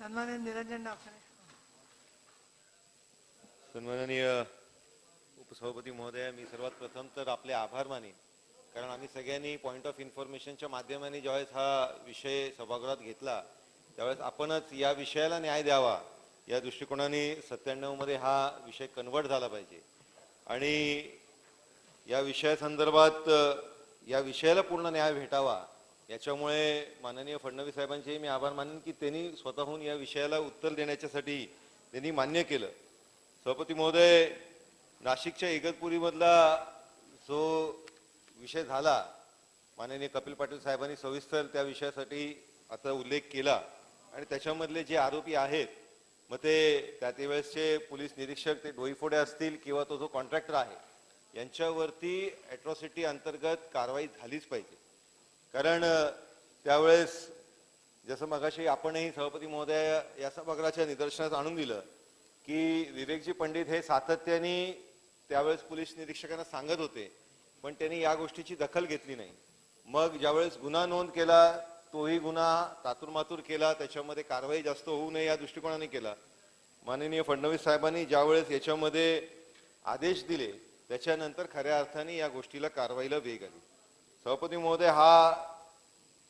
निरंजन डावखरे सन्माननीय उपसभापती महोदय मी सर्वात प्रथम तर आपले आभार मानेन. कारण आम्ही सगळ्यांनी पॉईंट ऑफ इन्फॉर्मेशनच्या माध्यमाने ज्यावेळेस हा विषय सभागृहात घेतला त्यावेळेस आपणच या विषयाला न्याय द्यावा या दृष्टिकोनाने सत्त्याण्णवमध्ये हा विषय कन्वर्ट झाला पाहिजे. आणि या विषयासंदर्भात या विषयाला पूर्ण न्याय भेटावा याच्यामुळे माननीय फडणवीस साहेबांचेही मी आभार मानेन की त्यांनी स्वतःहून या विषयाला उत्तर देण्याच्यासाठी त्यांनी मान्य केलं. सभापती महोदय नाशिकच्या इगतपुरीमधला जो विषय झाला माननीय कपिल पाटील साहेबांनी सविस्तर त्या विषयासाठी आता उल्लेख केला आणि त्याच्यामधले जे आरोपी आहेत मग ते त्या त्यावेळेसचे वेळेसचे पोलीस निरीक्षक ते डोईफोडे असतील किंवा तो जो कॉन्ट्रॅक्टर आहे यांच्यावरती ॲट्रॉसिटी अंतर्गत कारवाई झालीच पाहिजे. कारण त्यावेळेस जसं मगाशी आपणही सभापती महोदय या सभागृहाच्या निदर्शनात आणून दिलं की विवेकजी पंडित हे सातत्याने त्यावेळेस पोलीस निरीक्षकांना सांगत होते पण त्यांनी या गोष्टीची दखल घेतली नाही. मग ज्यावेळेस गुन्हा नोंद केला तोही गुन्हा तातुरमातूर केला त्याच्यामध्ये कारवाई जास्त होऊ नये या दृष्टिकोनाने केला. माननीय फडणवीस साहेबांनी ज्यावेळेस याच्यामध्ये आदेश दिले त्याच्यानंतर खऱ्या अर्थाने या गोष्टीला कारवाईला वेग आली. सभापती महोदय हा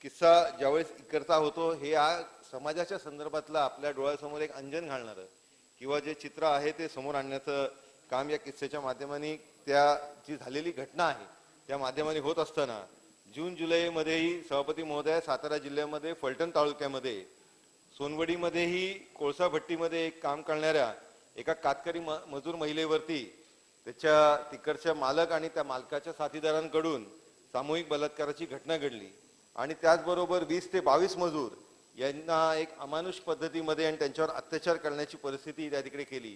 किस्सा ज्यावेळेस इकडचा होतो हे हा समाजाच्या संदर्भातला आपल्या डोळ्यासमोर एक अंजन घालणारं. किंवा जे चित्र आहे ते समोर आणण्याचं काम या किस्सेच्या माध्यमाने त्या जी झालेली घटना आहे त्या माध्यमाने होत असताना जून जुलैमध्येही सभापती महोदय सातारा जिल्ह्यामध्ये फलटण तालुक्यामध्ये सोनवडीमध्येही कोळसा भट्टीमध्ये एक काम करणाऱ्या एका कातकरी म- मजूर महिलेवरती त्याच्या तिकडच्या मालक आणि त्या मालकाच्या साथीदारांकडून सामूहिक बलात्काराची घटना घडली आणि त्याचबरोबर वीस ते बावीस मजूर यांना एक अमानुष पद्धतीमध्ये आणि त्यांच्यावर अत्याचार करण्याची परिस्थिती त्या तिकडे केली.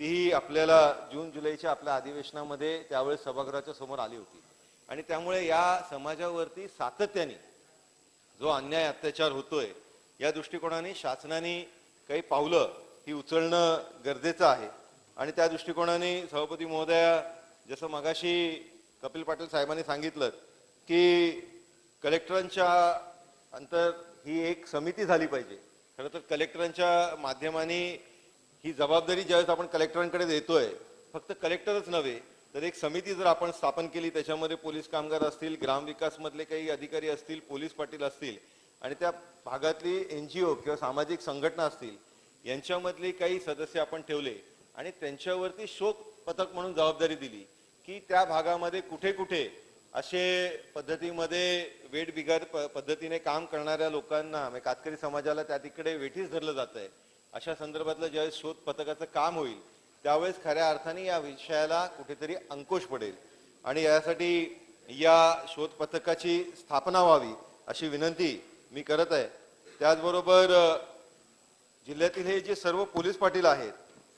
तीही आपल्याला जून जुलैच्या आपल्या अधिवेशनामध्ये त्यावेळेस सभागृहाच्या समोर आली होती. आणि त्यामुळे या समाजावरती सातत्याने जो अन्याय अत्याचार होतोय या दृष्टिकोनाने शासनाने काही पावलं ही उचलणं गरजेचं आहे. आणि त्या दृष्टिकोनाने सभापती महोदया जसं मगाशी कपिल पाटील साहेबांनी सांगितलं की कलेक्टरांच्या अंतर ही एक समिती झाली पाहिजे. खरं तर कलेक्टरांच्या माध्यमाने ही जबाबदारी ज्यावेळेस आपण कलेक्टरांकडे देतोय फक्त कलेक्टरच नव्हे तर एक समिती जर आपण स्थापन केली त्याच्यामध्ये पोलीस कामगार असतील ग्रामविकासमधले काही अधिकारी असतील पोलीस पाटील असतील आणि त्या भागातली एन जी ओ किंवा सामाजिक संघटना असतील यांच्यामधले काही सदस्य आपण ठेवले आणि त्यांच्यावरती शोक पथक म्हणून जबाबदारी दिली की त्या भागामध्ये कुठे कुठे असे पद्धतीमध्ये वेट बिगार प- पद्धतीने काम करणाऱ्या लोकांना म्हणजे कातकरी समाजाला त्या तिकडे वेठीच धरलं जात आहे अशा संदर्भातलं ज्यावेळेस शोध पथकाचं काम होईल त्यावेळेस खऱ्या अर्थाने या विषयाला कुठेतरी अंकुश पडेल. आणि यासाठी या शोध पथकाची स्थापना व्हावी अशी विनंती मी करत आहे. त्याचबरोबर जिल्ह्यातील हे जे सर्व पोलीस पाटील आहेत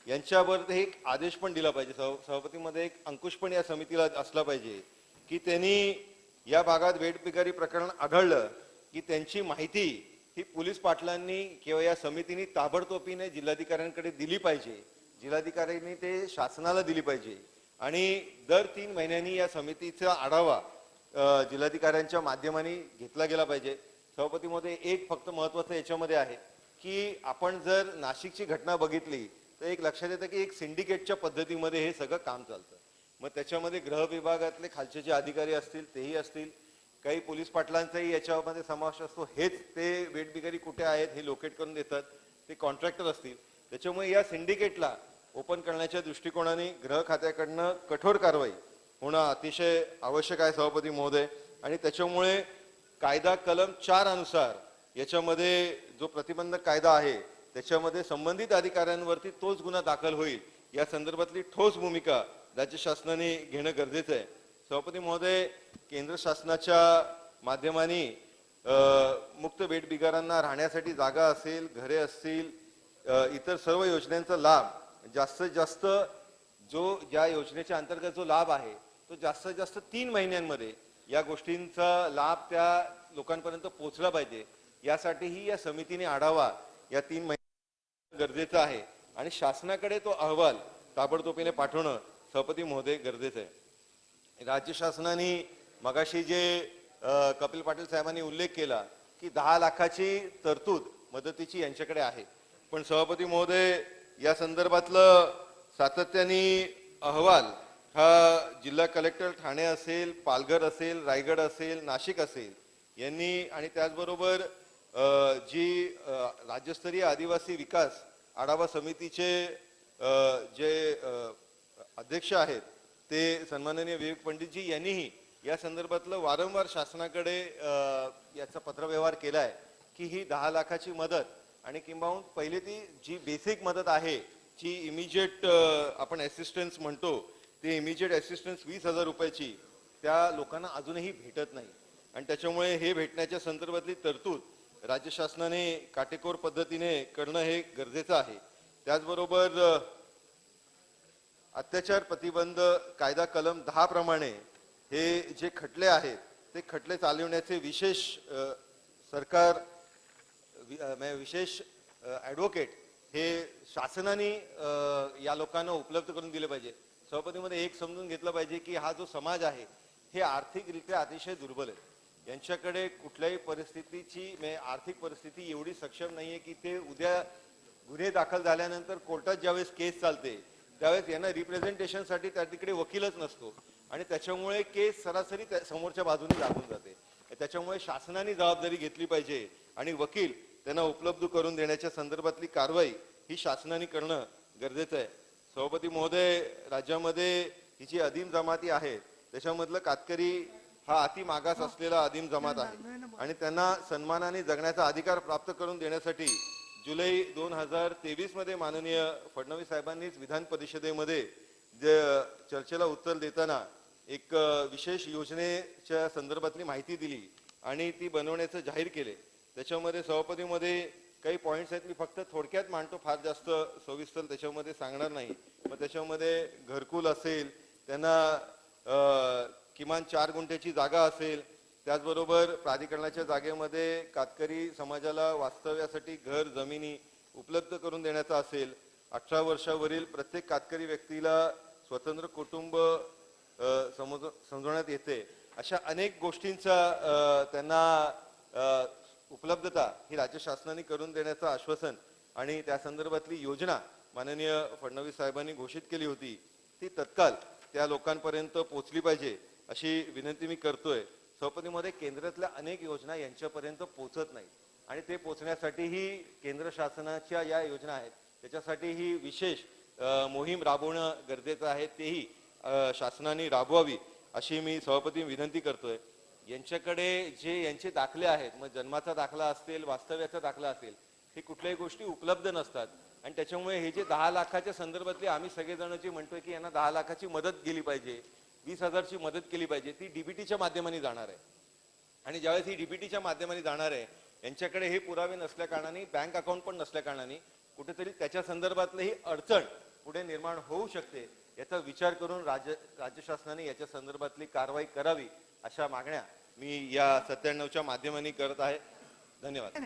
यांच्यावर एक आदेश पण दिला पाहिजे. सभापतीमध्ये एक अंकुश पण या समितीला असला पाहिजे. की त्यांनी या भागात वेठबिगारी प्रकरण आढळलं की त्यांची माहिती ही पोलीस पाटलांनी किंवा या समितीने ताबडतोबीने जिल्हाधिकाऱ्यांकडे दिली पाहिजे. जिल्हाधिकाऱ्यांनी ते शासनाला दिली पाहिजे. आणि दर तीन महिन्यांनी या समितीचा आढावा जिल्हाधिकाऱ्यांच्या माध्यमाने घेतला गेला पाहिजे. सभापतीमध्ये एक फक्त महत्वाचं याच्यामध्ये आहे की आपण जर नाशिकची घटना बघितली तर एक लक्षात येतं की एक सिंडिकेटच्या पद्धतीमध्ये हे सगळं काम चालतं. मग त्याच्यामध्ये गृह विभागातले खालचे जे अधिकारी असतील तेही असतील. काही पोलीस पाटलांचाही याच्यामध्ये समावेश असतो. हेच ते वेठबिगारी कुठे आहेत हे लोकेट करून देतात. ते कॉन्ट्रॅक्टर असतील. त्याच्यामुळे या सिंडिकेटला ओपन करण्याच्या दृष्टिकोनाने गृह खात्याकडनं कठोर कारवाई होणं अतिशय आवश्यक आहे सभापती महोदय. आणि त्याच्यामुळे कायदा कलम चार अनुसार याच्यामध्ये जो प्रतिबंधक कायदा आहे त्याच्यामध्ये संबंधित अधिकाऱ्यांवरती तोच गुन्हा दाखल होईल. या संदर्भातली ठोस भूमिका राज्य शासनाने घेणं गरजेचं आहे. सभापती महोदय केंद्र शासनाच्या माध्यमाने मुक्त बेटबिगारांना राहण्यासाठी जागा असेल घरे असतील इतर सर्व योजनांचा लाभ जास्तीत जास्त जो ज्या योजनेच्या अंतर्गत जो लाभ आहे तो जास्तीत जास्त तीन महिन्यांमध्ये या गोष्टींचा लाभ त्या लोकांपर्यंत पोहोचला पाहिजे. यासाठीही या समितीने आढावा या तीन महिन्या गरजेचं आहे. आणि शासनाकडे तो अहवाल ताबडतोबीने पाठवणं सभापती महोदय गरजेचं आहे. राज्य शासनाने मगाशी जे कपिल पाटील साहेबांनी उल्लेख केला की दहा लाखाची तरतूद मदतीची यांच्याकडे आहे. पण सभापती महोदय या संदर्भातलं सातत्याने अहवाल हा जिल्हा कलेक्टर ठाणे असेल पालघर असेल रायगड असेल नाशिक असेल यांनी आणि त्याचबरोबर जी राज्यस्तरीय आदिवासी विकास आढावा समितीचे जे अध्यक्ष आहेत ते सन्माननीय विवेक पंडितजी यांनीही या संदर्भातलं वारंवार शासनाकडे याचा पत्रव्यवहार केला आहे की ही दहा लाखाची मदत आणि किंबहुन पहिले ती जी बेसिक मदत आहे जी इमिजिएट आपण असिस्टन्स म्हणतो ती इमिजिएट असिस्टन्स वीस हजार रुपयाची त्या लोकांना अजूनही भेटत नाही. आणि त्याच्यामुळे हे भेटण्याच्या संदर्भातली तरतूद राज्य शासनाने काटेकोर पद्धतीने करणं हे गरजेचं आहे. त्याचबरोबर अत्याचार प्रतिबंध कायदा कलम दहा प्रमाणे हे जे खटले आहेत ते खटले चालवण्याचे विशेष सरकार म्हणजे विशेष ॲडव्होकेट हे शासनाने या लोकांना उपलब्ध करून दिले पाहिजे. सभापतीमध्ये एक समजून घेतलं पाहिजे की हा जो समाज आहे हे आर्थिकरित्या अतिशय दुर्बल आहे. यांच्याकडे कुठल्याही परिस्थितीची आर्थिक परिस्थिती एवढी सक्षम नाही आहे की ते उद्या गुन्हे दाखल झाल्यानंतर कोर्टात ज्यावेळेस केस चालते त्यावेळेस यांना रिप्रेझेंटेशनसाठी त्या तिकडे वकीलच नसतो. आणि त्याच्यामुळे केस सरासरी समोरच्या बाजूने लागून जाते. त्याच्यामुळे शासनाने जबाबदारी घेतली पाहिजे आणि वकील त्यांना उपलब्ध करून देण्याच्या संदर्भातली कारवाई ही शासनाने करणं गरजेचं आहे. सभापती महोदय राज्यामध्ये ही जी अदीम जमाती आहे त्याच्यामधलं कातकरी हा अति मागास असलेला अदीम जमात आहे. आणि त्यांना सन्मानाने जगण्याचा अधिकार प्राप्त करून देण्यासाठी जुलै दोन हजार तेवीसमध्ये माननीय फडणवीस साहेबांनीच विधान परिषदेमध्ये जे चर्चेला उत्तर देताना एक विशेष योजनेच्या संदर्भातली माहिती दिली आणि ती बनवण्याचं जाहीर केले. त्याच्यामध्ये सभापतीमध्ये काही पॉईंट्स आहेत मी फक्त थोडक्यात मांडतो फार जास्त सविस्तर त्याच्यामध्ये सांगणार नाही. मग त्याच्यामध्ये घरकुल असेल त्यांना किमान चार गुंठ्याची जागा असेल त्याचबरोबर प्राधिकरणाच्या जागेमध्ये कातकरी समाजाला वास्तव्यासाठी घर जमिनी उपलब्ध करून देण्याचा असेल अठरा वर्षावरील प्रत्येक कातकरी व्यक्तीला स्वतंत्र कुटुंब समज समजवण्यात येते. अशा अनेक गोष्टींचा त्यांना उपलब्धता ही राज्य शासनाने करून देण्याचं आश्वासन आणि त्या संदर्भातली योजना माननीय फडणवीस साहेबांनी घोषित केली होती. ती तत्काल त्या लोकांपर्यंत पोहोचली पाहिजे अशी विनंती मी करतोय. सभापतीमध्ये केंद्रातल्या अनेक योजना यांच्यापर्यंत पोहोचत नाही आणि ते पोहोचण्यासाठीही केंद्र शासनाच्या या योजना आहेत. त्याच्यासाठी ही विशेष मोहीम राबवणं गरजेचं आहे. तेही शासनाने राबवावी अशी मी सभापती विनंती करतोय. यांच्याकडे जे यांचे दाखले आहेत मग जन्माचा दाखला असेल वास्तव्याचा दाखला असेल हे कुठल्याही गोष्टी उपलब्ध नसतात. आणि त्याच्यामुळे हे जे दहा लाखाच्या संदर्भातले आम्ही सगळेजण जे म्हणतोय की यांना दहा लाखाची मदत केली पाहिजे वीस हजारची मदत केली पाहिजे ती डीबीटीच्या माध्यमाने जाणार आहे. आणि ज्यावेळेस ही डीबीटीच्या माध्यमाने जाणार आहे यांच्याकडे हे पुरावे नसल्या कारणाने बँक अकाउंट पण नसल्या कारणाने कुठेतरी त्याच्या संदर्भातली ही अडचण पुढे निर्माण होऊ शकते याचा विचार करून राज्य राज्य शासनाने याच्या संदर्भातली कारवाई करावी अशा मागण्या मी या सत्त्याण्णवच्या माध्यमाने करत आहे. धन्यवाद.